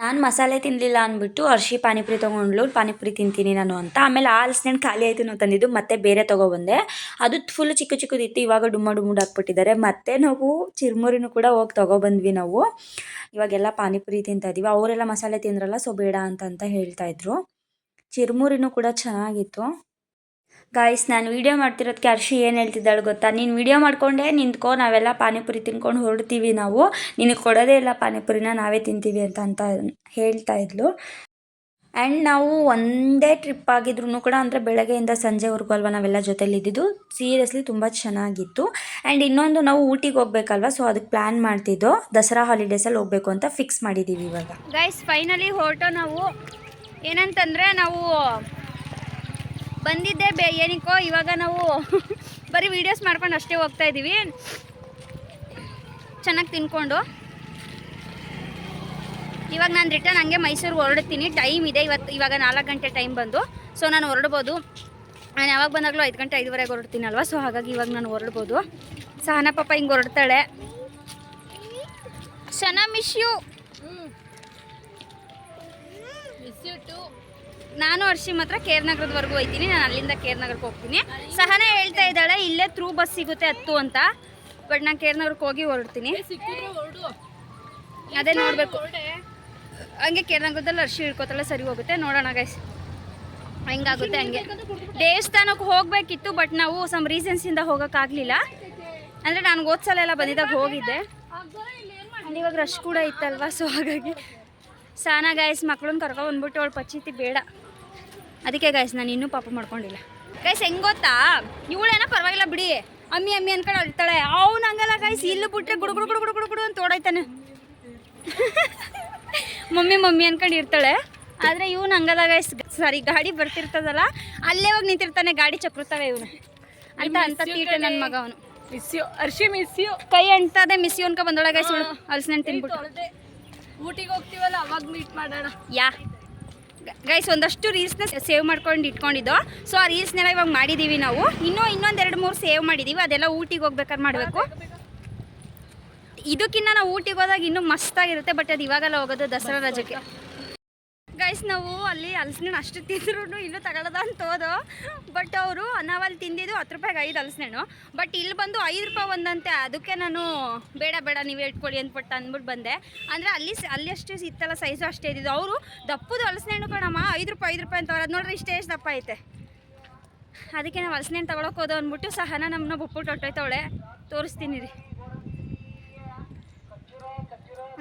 ನಾನು ಮಸಾಲೆ ತಿನ್ನಲಿಲ್ಲ ಅಂದ್ಬಿಟ್ಟು ಅರ್ಶಿ ಪಾನಿಪುರಿ ತೊಗೊಂಡ್ಲು ಪಾನಿಪುರಿ ತಿಂತೀನಿ ನಾನು ಅಂತ. ಆಮೇಲೆ ಆ ಹಲಸಿನಣ್ಣು ಖಾಲಿ ಆಯಿತು ನಾವು ತಂದಿದ್ದು ಮತ್ತೆ ಬೇರೆ ತೊಗೊಬಂದೆ. ಅದು ಫುಲ್ ಚಿಕ್ಕ ಚಿಕ್ಕದಿತ್ತು. ಇವಾಗ ಡುಮ್ಮ ಡುಮ್ಮುಡ್ ಹಾಕ್ಬಿಟ್ಟಿದ್ದಾರೆ. ಮತ್ತೆ ನಾವು ಚಿರ್ಮುರಿನೂ ಕೂಡ ಹೋಗಿ ತೊಗೊಬಂದ್ವಿ ನಾವು. ಇವಾಗೆಲ್ಲ ಪಾನಿಪುರಿ ತಿಂತಾ ಇದೀವಿ ಅವರೆಲ್ಲ ಮಸಾಲೆ ತಿಂದ್ರಲ್ಲ ಸೊ ಬೇಡ ಅಂತ ಅಂತ ಹೇಳ್ತಾ ಇದ್ರು ಚಿರ್ಮುರಿನೂ ಕೂಡ ಚೆನ್ನಾಗಿತ್ತು. ಗಾಯ್ಸ್ ನಾನು ವೀಡಿಯೋ ಮಾಡ್ತಿರೋದಕ್ಕೆ ಅರ್ಷಿ ಏನು ಹೇಳ್ತಿದ್ದಾಳೆ ಗೊತ್ತಾ? ನೀನು ವೀಡಿಯೋ ಮಾಡ್ಕೊಂಡೆ ನಿಂತ್ಕೊ, ನಾವೆಲ್ಲ ಪಾನಿಪುರಿ ತಿನ್ಕೊಂಡು ಹೊರಡ್ತೀವಿ ನಾವು. ನಿನಗೆ ಕೊಡೋದೇ ಇಲ್ಲ ಪಾನಿಪುರಿನ, ನಾವೇ ತಿಂತೀವಿ ಅಂತ ಅಂತ ಹೇಳ್ತಾ ಇದ್ಲು. ಆ್ಯಂಡ್ ನಾವು ಒಂದೇ ಟ್ರಿಪ್ ಆಗಿದ್ರು ಕೂಡ ಅಂದರೆ ಬೆಳಗ್ಗೆಯಿಂದ ಸಂಜೆವರೆಗೂ ಅಲ್ವಾ ನಾವೆಲ್ಲ ಜೊತೆಲಿ ಇದ್ದಿದ್ದು. ಸೀರಿಯಸ್ಲಿ ತುಂಬ ಚೆನ್ನಾಗಿತ್ತು. ಆ್ಯಂಡ್ ಇನ್ನೊಂದು ನಾವು ಊಟಿಗೆ ಹೋಗ್ಬೇಕಲ್ವ ಸೊ ಅದಕ್ಕೆ ಪ್ಲ್ಯಾನ್ ಮಾಡ್ತಿದ್ದೋ. ದಸರಾ ಹಾಲಿಡೇಸಲ್ಲಿ ಹೋಗಬೇಕು ಅಂತ ಫಿಕ್ಸ್ ಮಾಡಿದ್ದೀವಿ ಇವಾಗ. ಗೈಸ್ ಫೈನಲಿ ಹೊರಟೋ ನಾವು ಏನಂತಂದರೆ ನಾವು ಬಂದಿದ್ದೆ ಬೇ ಏನಕ್ಕೋ ಇವಾಗ ನಾವು [laughs] ಬರೀ ವೀಡಿಯೋಸ್ ಮಾಡ್ಕೊಂಡು ಅಷ್ಟೇ ಹೋಗ್ತಾ ಇದ್ದೀವಿ ಚೆನ್ನಾಗಿ ತಿನ್ಕೊಂಡು. ಇವಾಗ ನಾನು ರಿಟರ್ನ್ ಹಂಗೆ ಮೈಸೂರಿಗೆ ಹೊರಡ್ತೀನಿ. ಟೈಮ್ ಇದೆ ಇವತ್ತು, ಇವಾಗ ನಾಲ್ಕು ಗಂಟೆ ಟೈಮ್ ಬಂದು. ಸೊ ನಾನು ಹೊರಡ್ಬೋದು. ನಾನು ಯಾವಾಗ ಬಂದಾಗಲೂ ಐದು ಗಂಟೆ ಐದುವರೆಗೆ ಅಲ್ವಾ ಸೊ ಹಾಗಾಗಿ ಇವಾಗ ನಾನು ಹೊರಡ್ಬೋದು. ಸಹನಾ ಪಾಪ ಹಿಂಗೆ ಹೊರಡ್ತಾಳೆ. ಸನ ಮಿಸ್ ಯು ನಾನು ಹರ್ಷಿ ಮಾತ್ರ ಕೇರ್ ನಗರದವರೆಗೂ ಹೋಗ್ತೀನಿ. ನಾನು ಅಲ್ಲಿಂದ ಕೇರ್ ನಗರಕ್ಕೆ ಹೋಗ್ತೀನಿ. ಸಹನ ಹೇಳ್ತಾ ಇದ್ದಾಳೆ ಇಲ್ಲೇ ತ್ರೂ ಬಸ್ ಸಿಗುತ್ತೆ ಹತ್ತು ಅಂತ. ಬಟ್ ನಾನು ಕೇರ್ ನಗರಕ್ಕೆ ಹೋಗಿ ಹೊರಡ್ತೀನಿ. ಅದೇ ನೋಡಬೇಕು. ಹಂಗೆ ಕೇರ್ ನಗರದಲ್ಲಿ ಹರ್ಷಿ ಹಿಡ್ಕೋತಾಳೆ ಸರಿ ಹೋಗುತ್ತೆ. ನೋಡೋಣ ಗೈಸ್ ಹೆಂಗಾಗುತ್ತೆ ಹಂಗೆ. ದೇವಸ್ಥಾನಕ್ಕೆ ಹೋಗಬೇಕಿತ್ತು ಬಟ್ ನಾವು ಸಮ್ ರೀಸನ್ಸಿಂದ ಹೋಗೋಕ್ಕಾಗಲಿಲ್ಲ. ಅಂದರೆ ನಾನು ಓದ್ಸಲ ಎಲ್ಲ ಬಂದಿದ್ದಾಗ ಹೋಗಿದ್ದೆ. ಅಲ್ಲಿ ಇವಾಗ ರಶ್ ಕೂಡ ಇತ್ತಲ್ವಾ ಸೊ ಹಾಗಾಗಿ ಸಾನ ಗಾಯಸ್ ಮಕ್ಳನ್ನ ಕರ್ಕೊ ಬಂದ್ಬಿಟ್ಟು ಅವಳು ಪಚ್ಚಿತಿ ಬೇಡ. ಅದಕ್ಕೆ ಗಾಯಸ್ ನಾನು ಇನ್ನೂ ಪಾಪ ಮಾಡ್ಕೊಂಡಿಲ್ಲ. ಗೈಸ್ ಹೆಂಗ್ ಗೊತ್ತಾ? ಇವಳೇನೋ ಪರವಾಗಿಲ್ಲ ಬಿಡಿ. ಅಮ್ಮಿ ಅಮ್ಮಿ ಅನ್ಕೊಂಡು ಅಳ್ತಾಳೆ. ಅವ್ನು ಹಂಗಲ್ಲ ಗಾಯಸ್ ಇಲ್ಲಿ ಬಿಟ್ರೆ ಗುಡು ಗುಡು ಗುಡು ಗುಡು ಗುಡು ಗುಡು ಅಂತ ಓಡಾಯ್ತಾನೆ. [laughs] ಮಮ್ಮಿ ಮಮ್ಮಿ ಅನ್ಕೊಂಡು ಇರ್ತಾಳೆ. ಆದರೆ ಇವನು ಹಂಗಲ್ಲ ಗಾಯ್ಸ್ ಸಾರಿ ಗಾಡಿ ಬರ್ತಿರ್ತದಲ್ಲ ಅಲ್ಲೇ ಹೋಗಿ ನಿಂತಿರ್ತಾನೆ. ಗಾಡಿ ಚಕ್ರುತ್ತಾಳೆ ಇವನು. ಅಂತ ಅಂತ ತೀಟೆ ನನ್ನ ಮಗ ಅವನು. Miss you Arshi miss you ಕೈ ಅಂಟದೆ ಮಿಸ್ ಅನ್ಕೊ ಬಂದೊಳಗೆ ಗಾಯ್ಸ್ ಇವಳು. ಹಲಸಿನ ತಿನ್ಬಿಟ್ಟು. ಊಟಿಗೆ ಹೋಗ್ತೀವಲ್ಲ, ಅವಾಗ ಮೀಟ್ ಮಾಡೋಣ. ಯಾ. ಗೈಸ್ ಒಂದಷ್ಟು ರೀಲ್ಸ್ನ ಸೇವ್ ಮಾಡ್ಕೊಂಡು ಇಟ್ಕೊಂಡಿದ್ದೋ. ಸೊ ಆ ರೀಲ್ಸ್ನೆಲ್ಲ ಇವಾಗ ಮಾಡಿದ್ದೀವಿ ನಾವು. ಇನ್ನೂ ಇನ್ನೊಂದು ಎರಡು ಮೂರು ಸೇವ್ ಮಾಡಿದ್ದೀವಿ ಅದೆಲ್ಲ ಊಟಿಗೆ ಹೋಗ್ಬೇಕಾದ್ರೆ ಮಾಡಬೇಕು. ಇದಕ್ಕಿಂತ ನಾವು ಊಟಿಗೆ ಹೋದಾಗ ಇನ್ನೂ ಮಸ್ತಾಗಿರುತ್ತೆ ಬಟ್ ಅದು ಇವಾಗೆಲ್ಲ ಹೋಗೋದು ದಸರಾ ರಜಕ್ಕೆ. ಗೈಸ್ ನಾವು ಅಲ್ಲಿ ಹಲಸಿನ ಅಷ್ಟು ತಿಂದ್ರು ಇನ್ನೂ ತಗೊಳ್ಳೋದ ಅಂತ ಹೋದೋ. ಬಟ್ ಅವರು ನಾವಲ್ಲಿ ತಿಂದಿದ್ದು ಹತ್ತು ರೂಪಾಯಿಗೆ ಐದು ಹಲಸಿನಣ್ಣು ಬಟ್ ಇಲ್ಲಿ ಬಂದು ಐದು ರೂಪಾಯಿ ಒಂದಂತೆ. ಅದಕ್ಕೆ ನಾನು ಬೇಡ ಬೇಡ, ನೀವು ಇಟ್ಕೊಳ್ಳಿ ಅಂದ್ಬಿಟ್ಟು ಅಂದ್ಬಿಟ್ಟು ಬಂದೆ. ಅಂದರೆ ಅಲ್ಲಿ ಅಲ್ಲಿ ಅಷ್ಟು ಇತ್ತಲ್ಲ ಸೈಜು ಅಷ್ಟೇ ಇದ್ದಿದ್ದು. ಅವರು ದಪ್ಪದು ಹಲಸಿನಣ್ಣು ಕಣಮ್ಮ. ಐದು ರೂಪಾಯಿ ಐದು ರೂಪಾಯಿ ಅಂತ ಅವ್ರು. ಅದು ನೋಡ್ರಿ ಇಷ್ಟೇ ಎಷ್ಟು ದಪ್ಪ ಐತೆ. ಅದಕ್ಕೆ ನಾವು ಹಲಸಿನಣ್ಣು ತಗೊಳಕ್ಕೆ ಹೋದೋ ಅಂದ್ಬಿಟ್ಟು ಸಹನ ನಮ್ಮನ್ನ ಬುಟ್ಬಿಟ್ಟು ಹೊಟ್ಟೋಯ್ತವಳೆ ತೋರಿಸ್ತೀನಿ ರೀ.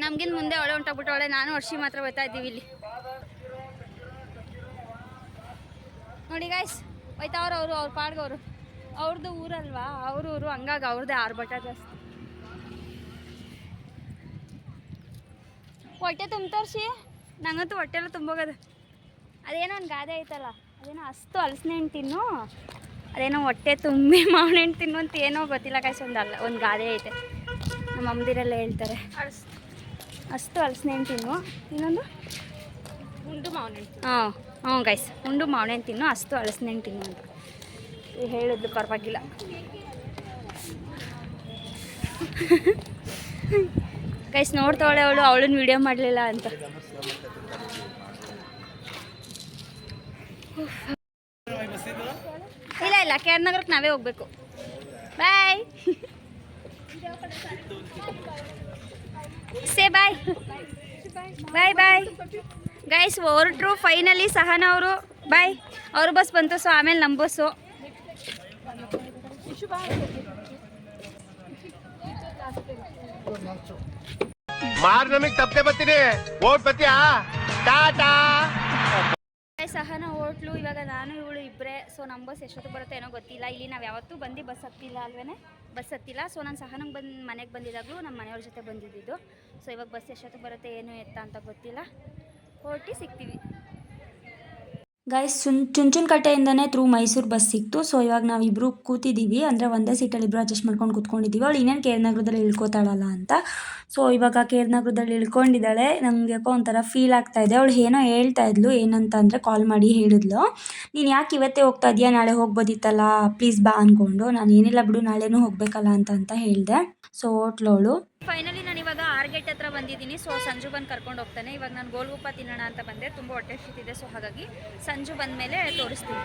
ನಮಗಿನ್ ಮುಂದೆ ಅವಳೆ ಹೊಂಟೋಗ್ಬಿಟ್ಟವಳೆ ನಾನು, ವರ್ಷಿ ಮಾತ್ರ ಬರ್ತಾ ಇದ್ದೀವಿ ಇಲ್ಲಿ. ನೋಡಿ ಗಾಯ್ಸ್ ಹೋಯ್ತಾವ್ರು ಅವರು ಅವ್ರ ಪಾಡ್ಗವ್ರು. ಅವ್ರದ್ದು ಊರಲ್ವಾ? ಅವ್ರ ಊರು ಹಂಗಾಗಿ ಅವ್ರದ್ದೇ ಆರ್ಭಟ ಜಾಸ್ತಿ. ಹೊಟ್ಟೆ ತುಂಬ್ತರ್ಸಿ ನಂಗಂತೂ ಹೊಟ್ಟೆ ಎಲ್ಲ ತುಂಬೋಗೋದು. ಅದೇನೋ ಒಂದು ಗಾದೆ ಐತಲ್ಲ ಅದೇನೋ ಅಷ್ಟು ಹಲಸಿನ ಹಣ್ಣು ತಿನ್ನು ಅದೇನೋ ಹೊಟ್ಟೆ ತುಂಬಿ [laughs] ಮಾವಿನ ಹಣ್ಣು ತಿನ್ನು ಅಂತ ಏನೋ ಗೊತ್ತಿಲ್ಲ ಕಾಯ್ಸ್ ಒಂದು ಅಲ್ಲ ಒಂದು ಗಾದೆ ಐತೆ. ನಮ್ಮ ಅಮ್ಮದಿರೆಲ್ಲ ಹೇಳ್ತಾರೆ. ಅಷ್ಟು ಹಲಸಿನ ಹಣ್ಣು ತಿನ್ನು ಇನ್ನೊಂದು? ಉಂಡು ಹಣ್ಣು ಹಾಂ. ಹ್ಞೂ ಗೈಸ್ ಉಂಡು ಮಾವಿನ ಹಣ್ಣು ತಿನ್ನು ಅಷ್ಟು ಹಣ್ಣು ತಿನ್ನು ಅಂತ. ಹೇಳಿದ್ಲು ಪರವಾಗಿಲ್ಲ. ಗೈಸ್ ನೋಡ್ತಾವಳೆ ಅವಳು, ಅವಳನ್ನ ವಿಡಿಯೋ ಮಾಡಲಿಲ್ಲ ಅಂತ. ಇಲ್ಲ ಇಲ್ಲ ಕೆ ಆರ್ ನಗರಕ್ಕೆ ನಾವೇ ಹೋಗ್ಬೇಕು. ಬಾಯ್ ಸೇ ಬಾಯ್ ಬಾಯ್ ಬಾಯ್ ಗೈಸ್ ಹೊರಟ್ರು ಫೈನಲಿ ಸಹನ ಅವರು. ಬಾಯ್ ಅವ್ರ ಬಸ್ ಬಂತು ಸೊ ಆಮೇಲೆ ನಮ್ಮ ಬಸ್ಸು ಮಾರ್ ನಮಗ್ ತಪ್ಪೆ ಬರ್ತೀನಿ. ಓಟ್ ಬತ್ತೀಯಾ ಟಾಟಾ. ಸಹನ ಹೋಟ್ಲು ಇವಾಗ ನಾನು ಇವಳು ಇಬ್ಬರೇ ಸೊ ನಮ್ಮ ಬಸ್ ಎಷ್ಟೊತ್ತು ಬರುತ್ತೆ ಏನೋ ಗೊತ್ತಿಲ್ಲ. ಇಲ್ಲಿ ನಾವು ಯಾವತ್ತೂ ಬಂದು ಬಸ್ ಹತ್ತಿಲ್ಲ ಅಲ್ವೇ ಬಸ್ ಹತ್ತಿಲ್ಲ. ಸೊ ನಾನು ಸಹನಂಗೆ ಬಂದು ಮನೆಗೆ ಬಂದಿದ್ದಾಗಲೂ ನಮ್ಮ ಮನೆಯವ್ರ ಜೊತೆ ಬಂದಿದ್ದು ಸೊ ಇವಾಗ ಬಸ್ ಎಷ್ಟೊತ್ತು ಬರುತ್ತೆ ಏನು ಎತ್ತ ಅಂತ ಗೊತ್ತಿಲ್ಲ. ಹೊರಟಿ ಸಿಗ್ತೀವಿ. ಗೈಸ್ ಚುನ್ ಚುಂಚನಕಟ್ಟೆಯಿಂದನೇ ತ್ರೂ ಮೈಸೂರು ಬಸ್ ಸಿಕ್ತು. ಸೊ ಇವಾಗ ನಾವಿಬ್ಬರು ಕೂತಿದ್ದೀವಿ ಅಂದರೆ ಒಂದೇ ಸೀಟಲ್ಲಿ ಇಬ್ಬರು ಅಡ್ಜಸ್ಟ್ ಮಾಡ್ಕೊಂಡು ಕೂತ್ಕೊಂಡಿದ್ದೀವಿ ಅವಳು ಇನ್ನೇನು ಕೇರ್ನಗರದಲ್ಲಿ ಇಳ್ಕೊತಾಳಲ್ಲ ಅಂತ. ಸೊ ಇವಾಗ ಕೇರ್ನಗರದಲ್ಲಿ ಇಳ್ಕೊಂಡಿದ್ದಾಳೆ. ನನಗೆ ಯಾಕೋ ಒಂಥರ ಫೀಲ್ ಆಗ್ತಾ ಇದೆ. ಅವಳು ಏನೋ ಹೇಳ್ತಾ ಇದ್ಲು. ಏನಂತ ಅಂದರೆ ಕಾಲ್ ಮಾಡಿ ಹೇಳಿದ್ಲು. ನೀನು ಯಾಕೆ ಇವತ್ತೇ ಹೋಗ್ತಾ ಇದೆಯಾ? ನಾಳೆ ಹೋಗ್ಬೋದಿತ್ತಲ್ಲ? ಪ್ಲೀಸ್ ಬಾ ಅಂದ್ಕೊಂಡು ನಾನು ಏನಿಲ್ಲ ಬಿಡು, ನಾಳೆನೂ ಹೋಗಬೇಕಲ್ಲ ಅಂತ ಅಂತ ಹೇಳಿದೆ. ಸೊ ಹೋಟ್ಲವಳು ಫೈನಲಿ ನಾನು ಇವಾಗ ಆರ್ಗೇಟ್ ಹತ್ರ ಬಂದಿದ್ದೀನಿ. ಸೊ ಸಂಜು ಬಂದು ಕರ್ಕೊಂಡು ಹೋಗ್ತಾನೆ. ಇವಾಗ ನಾನು ಗೋಲ್ಗುಪ್ಪ ತಿನ್ನೋಣ ಅಂತ ಬಂದೆ. ತುಂಬ ಹೊಟ್ಟೆ ಇದೆ. ಸೊ ಹಾಗಾಗಿ ಸಂಜು ಬಂದ ಮೇಲೆ ತೋರಿಸ್ತೀನಿ.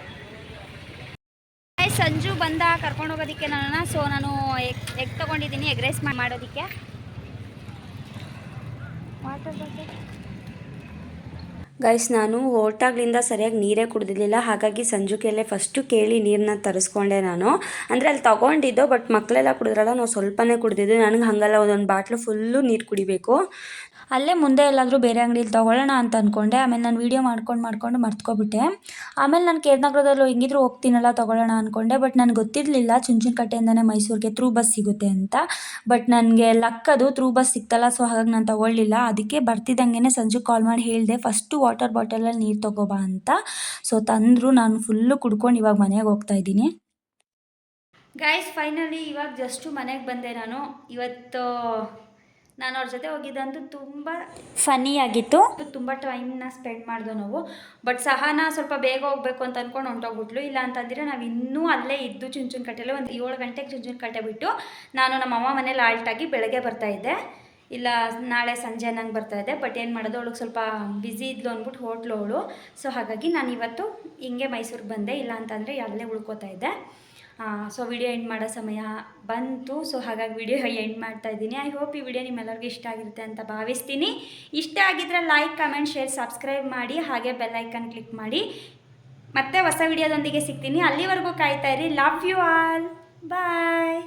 ಸಂಜು ಬಂದ ಕರ್ಕೊಂಡು ಹೋಗೋದಕ್ಕೆ ನಾನು ಸೊ ನಾನು ಎಗ್ ಎಗ್ ತೊಗೊಂಡಿದ್ದೀನಿ. ಎಗ್ ರೈಸ್ ಮಾಡೋದಕ್ಕೆ. ವಾಟರ್ ಗೈಸ್ ನಾನು ಹೋಟಾಗ್ಲಿಂದ ಸರಿಯಾಗಿ ನೀರೇ ಕುಡಿದಿಲ್ಲ ಹಾಗಾಗಿ ಸಂಜು ಕೈಲೇ ಫಸ್ಟು ಕೇಳಿ ನೀರನ್ನ ತರಿಸ್ಕೊಂಡೆ ನಾನು. ಅಂದರೆ ಅಲ್ಲಿ ತೊಗೊಂಡಿದ್ದು ಬಟ್ ಮಕ್ಕಳೆಲ್ಲ ಕುಡಿದ್ರಲ್ಲ, ನಾವು ಸ್ವಲ್ಪನೇ ಕುಡಿದಿದ್ದು ನನಗೆ ಹಾಗಲ್ಲ, ಒಂದೊಂದು ಬಾಟ್ಲು ಫುಲ್ಲು ನೀರು ಕುಡಿಬೇಕು. ಅಲ್ಲೇ ಮುಂದೆ ಎಲ್ಲಾದರೂ ಬೇರೆ ಅಂಗಡಿಲಿ ತೊಗೊಳ್ಳೋಣ ಅಂತ ಅಂದ್ಕೊಂಡೆ ಆಮೇಲೆ ನಾನು ವೀಡಿಯೋ ಮಾಡ್ಕೊಂಡು ಮಾಡ್ಕೊಂಡು ಮರ್ತ್ಕೊಬಿಟ್ಟೆ. ಆಮೇಲೆ ನಾನು ಕೇರ್ನಗರದಲ್ಲೂ ಹೆಂಗಿದ್ರು ಹೋಗ್ತೀನಲ್ಲ ತೊಗೊಳ್ಳೋಣ ಅಂದ್ಕೊಂಡೆ ಬಟ್ ನನಗೆ ಗೊತ್ತಿರಲಿಲ್ಲ ಚುಂಚನಕಟ್ಟೆಯಿಂದನೇ ಮೈಸೂರಿಗೆ ತ್ರೂ ಬಸ್ ಸಿಗುತ್ತೆ ಅಂತ. ಬಟ್ ನನಗೆ ಲಕ್ ಅದು ತ್ರೂ ಬಸ್ ಸಿಕ್ತಲ್ಲ ಸೊ ಹಾಗಾಗಿ ನಾನು ತೊಗೊಳ್ಳಿಲ್ಲ. ಅದಕ್ಕೆ ಬರ್ತಿದ್ದಂಗೆ ಸಂಜೆ ಕಾಲ್ ಮಾಡಿ ಹೇಳಿದೆ, ಫಸ್ಟು ವಾಟರ್ ಬಾಟಲಲ್ಲಿ ನೀರು ತೊಗೊಬಾ ಅಂತ. ಸೊ ತಂದರು, ನಾನು ಫುಲ್ಲು ಕುಡ್ಕೊಂಡು ಇವಾಗ ಮನೆಗೆ ಹೋಗ್ತಾ ಇದ್ದೀನಿ. ಗೈಸ್ ಫೈನಲಿ ಇವಾಗ ಜಸ್ಟು ಮನೆಗೆ ಬಂದೆ ನಾನು. ಇವತ್ತು ನಾನು ಅವ್ರ ಜೊತೆ ಹೋಗಿದ್ದಂತೂ ತುಂಬ ಫನ್ನಿ ಆಗಿತ್ತು. ತುಂಬ ಟೈಮ್ನ ಸ್ಪೆಂಡ್ ಮಾಡಿದ್ವು ನಾವು. ಬಟ್ ಸಹನ ಸ್ವಲ್ಪ ಬೇಗ ಹೋಗ್ಬೇಕು ಅಂತ ಅಂದ್ಕೊಂಡು ಹೊಂಟೋಗ್ಬಿಟ್ಲು. ಇಲ್ಲ ಅಂತಂದರೆ ನಾವು ಇನ್ನೂ ಅಲ್ಲೇ ಇದ್ದು ಚುಂಚನಕಟ್ಟೆಲಿ ಒಂದು ಏಳು ಗಂಟೆಗೆ ಚುಂಚನಕಟ್ಟೆ ಬಿಟ್ಟು ನಾನು ನಮ್ಮ ಅಮ್ಮ ಮನೇಲಿ ಆಲ್ಟಾಗಿ ಬೆಳಗ್ಗೆ ಬರ್ತಾ ಇದ್ದೆ. ಇಲ್ಲ ನಾಳೆ ಸಂಜೆ ನಂಗೆ ಬರ್ತಾ ಇದ್ದೆ. ಬಟ್ ಏನು ಮಾಡೋದು? ಅವಳಿಗೆ ಸ್ವಲ್ಪ ಬ್ಯುಸಿ ಇದ್ಲು ಅಂದ್ಬಿಟ್ಟು ಹೋಟ್ಲು ಅವಳು. ಸೊ ಹಾಗಾಗಿ ನಾನು ಇವತ್ತು ಹಿಂಗೆ ಮೈಸೂರಿಗೆ ಬಂದೆ. ಇಲ್ಲ ಅಂತಂದರೆ ಅಲ್ಲೇ ಉಳ್ಕೋತಾ ಇದ್ದೆ. ಸೊ ವಿಡಿಯೋ ಎಂಡ್ ಮಾಡೋ ಸಮಯ ಬಂತು. ಸೊ ಹಾಗಾಗಿ ವಿಡಿಯೋ ಎಂಡ್ [laughs] ಮಾಡ್ತಾ ಇದ್ದೀನಿ. ಐ ಹೋಪ್ ಈ ವಿಡಿಯೋ ನಿಮ್ಮೆಲ್ಲರಿಗೂ ಇಷ್ಟ ಆಗಿರುತ್ತೆ ಅಂತ ಭಾವಿಸ್ತೀನಿ. ಇಷ್ಟ ಆಗಿದ್ರೆ ಲೈಕ್ ಕಮೆಂಟ್ ಶೇರ್ ಸಬ್ಸ್ಕ್ರೈಬ್ ಮಾಡಿ. ಹಾಗೆ ಬೆಲ್ ಐಕನ್ ಕ್ಲಿಕ್ ಮಾಡಿ. ಮತ್ತೆ ಹೊಸ ವಿಡಿಯೋದೊಂದಿಗೆ ಸಿಗ್ತೀನಿ. ಅಲ್ಲಿವರೆಗೂ ಕಾಯ್ತಾ ಇರಿ. Love you all bye